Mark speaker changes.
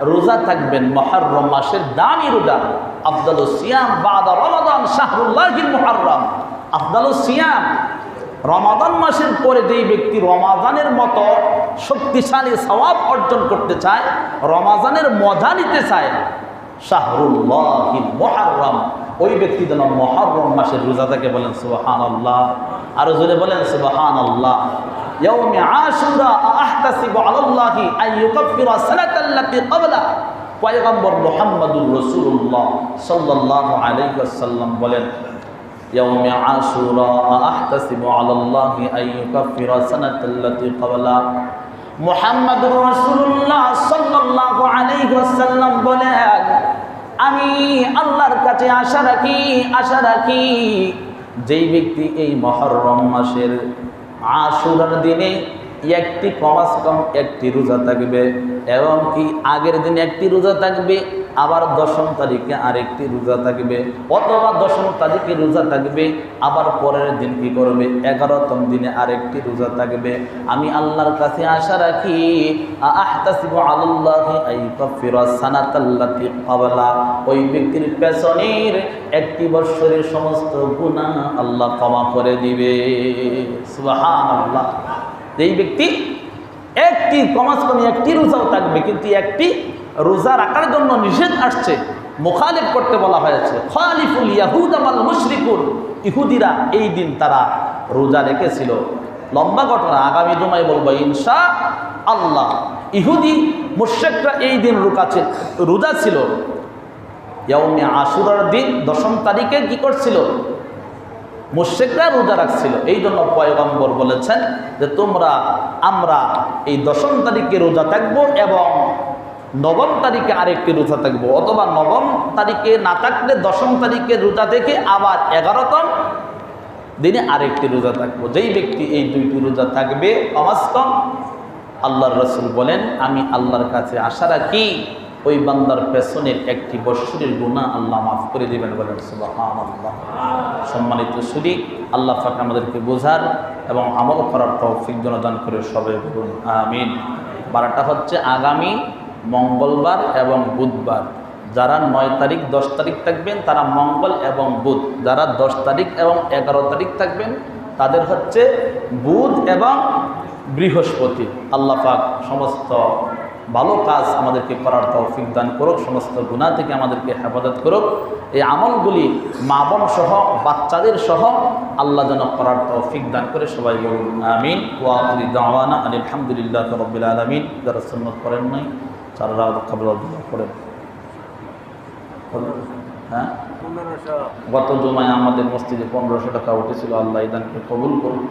Speaker 1: রোজা থাকবেন, মহরম মাসের দামি রোজা। আফদাল সিয়াম বাদা রমাদান শাহরুল্লাহিল মুহররম। আফদাল সিয়াম, রমাদান মাসের পরে যেই ব্যক্তি রমাজানের মতো শক্তিশালী স্বভাব অর্জন করতে চায় রমাজানের মজা নিতে চায় শাহরুল্লাহিল মুহররম ওই ব্যক্তি যেন মহরম মাসের রোজা থাকে বলেন সুবাহান আল্লাহ আরো জোরে বলেন সুবাহান আল্লাহ يوم عاشوراء أحتسب على الله أن يكفر السنة التي قبله পয়গম্বর মোহাম্মদুর রসুল্লাহ সাল্লাহ আলাইসাল্লাম বলেন يوم عاشوراء أحتسب على الله أن يكفر السنة التي قبله মোহাম্মদুর রসুল্লাহ সাল্লাহ আলাইসাল্লাম বলেন আমি আল্লাহর কাছে আশা রাখি আশা রাখি। যেই ব্যক্তি এই মহরম মাসের আশুরার দিনে একটি কমাস কম একটি রোজা থাকবে, এবং কি আগের দিন একটি রোজা থাকবে, আবার দশম তারিখে আরেকটি রোজা থাকবে, অথবা দশম তারিখে রোজা থাকবে, আবার পরের দিন কি করবে, এগারোতম দিনে আরেকটি রোজা থাকবে। আমি আল্লাহর কাছে আশা রাখি, আহতাসিবু কাফিরা ওই ব্যক্তির পেছনের একটি বৎসরের সমস্ত গুনাহ আল্লাহ ক্ষমা করে দিবে। সুবহানাল্লাহ। এই ব্যক্তি একটি কমাস কমে একটি রোজাও থাকবে, কিন্তু একটি রোজা রাখার জন্য নিষেধ আসছে, মোখালিফ করতে বলা হয়েছে। খালিফুল ইয়াহুদ আমাল মুশরিকুল ইহুদিরা এই দিন তারা রোজা রেখেছিল। লম্বা ঘটনা, আগামী জুমায় বলব, ইনশা আল্লাহ। ইহুদি মুশেকরা এই দিন রোকা ছিল রোজা ছিল। ইয়মে আশুরার দিন, দশম তারিখে কি করছিল? মুশেকরা রোজা রাখছিল। এই জন্য পয়গম্বর বলেছেন যে তোমরা, আমরা এই দশম তারিখে রোজা থাকব এবং নবম তারিখে আরেকটি রোজা থাকব। অথবা নবম তারিখে না থাকলে দশম তারিখে রোজা থেকে আবার এগারোতম দিনে আরেকটি রোজা থাকব। যেই ব্যক্তি এই দুইটি রোজা থাকবে কমাস কম আল্লাহর রসুল বলেন, আমি আল্লাহর কাছে আশা রাখি ওই বান্দার পেছনের একটি বৎসরের গুণা আল্লাহ মাফ করে দেবেন বলেন সম্মানিত সুরি আল্লাহ ফাঁক আমাদেরকে বোঝার এবং আমল করার তৌফিক জনদান করে সবাই বলুন, আমিন। বারোটা হচ্ছে আগামী মঙ্গলবার এবং বুধবার। যারা নয় তারিখ, দশ তারিখ থাকবেন, তারা মঙ্গল এবং বুধ। যারা দশ তারিখ এবং এগারো তারিখ থাকবেন, তাদের হচ্ছে বুধ এবং বৃহস্পতি। আল্লাহ পাক সমস্ত ভালো কাজ আমাদেরকে করার তৌফিক দান করুক, সমস্ত গুণা থেকে আমাদেরকে হেফাজত করুক। এই আমলগুলি মা বোন সহ, বাচ্চাদের সহ আল্লাহ যেন করার তৌফিক দান করে সবাই বলুন, আমিন। ওয়াকুলি আলহামদুলিল্লাহ রবিল আলমিন। যারা সুন্নত করেন নাই চারা খবর করেন হ্যাঁ? গত জমায় আমাদের মসজিদে পনেরোশো টাকা উঠেছিল, আল্লাহ ইদানকে কবুল করুন